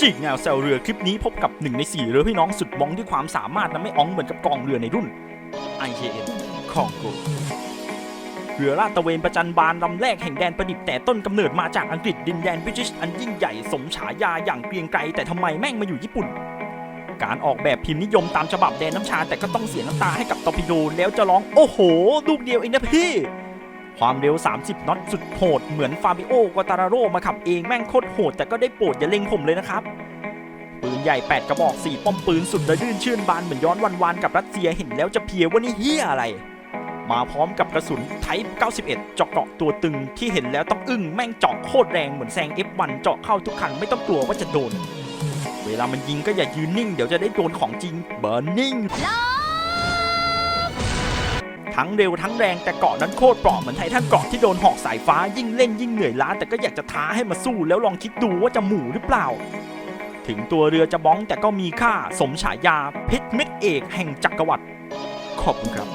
ฉีกแนวแซวเรือคลิปนี้พบกับหนึ่งในสี่เรือพี่น้องสุดบ้องที่ความสามารถและไม่อ้องเหมือนกับกองเรือในรุ่น IKN คองโกเรือลาดตระเวนประจันบานลำแรกแห่งแดนประดิษฐ์แต่ต้นกำเนิดมาจากอังกฤษดินแดนบริติชอันยิ่งใหญ่สมฉายาอย่างเกรียงไกรแต่ทำไมแม่งมาอยู่ญี่ปุ่น การออกแบบพิมพ์นิยมตามฉบับแดนน้ำชาแต่ก็ต้องเสียน้ำตาให้กับตอปิโดแล้วจะร้องโอ้โห ลูกเดียวเองนะพี่ ความเร็ว 30น็อตสุดโหด เหมือนฟาบิโอกวาตาราโรมาขับเองแม่งโคตรโหด แต่ก็ได้โปรดอย่าเล็งผมเลยนะครับ ปืนใหญ่ 8 กระบอก 4 ป้อมปืนสุดระลื่นชื่นบานเหมือนย้อนวันวานกับรัสเซียเห็นแล้วจะเพียว่านี่เฮียอะไร มาพร้อมกับกระสุนไทป์91 เจาะเกาะตัวตึงที่เห็นแล้วต้องอึ้งแม่งเจาะโคตรแรงเหมือนแซง F1 เจาะเข้าทุกคันไม่ต้องกลัวว่าจะโดน เวลามันยิงก็อย่ายืนนิ่งเดี๋ยวจะได้โดนของจริงเบิร์นนิ่ง ทั้งเร็วทั้งแรงแต่เกาะนั้นโคตรเปราะเหมือนไททันเกาะที่โดนหอกสายฟ้ายิ่งเล่นยิ่งเหนื่อยล้าแต่ก็อยากจะท้าให้มาสู้แล้วลองคิดดูว่าจะหมู่หรือเปล่า ถึงตัวเรือจะบ้องแต่ก็มีค่าสมฉายาเพชรเม็ดเอกแห่งจักรวรรดิขอบคุณครับ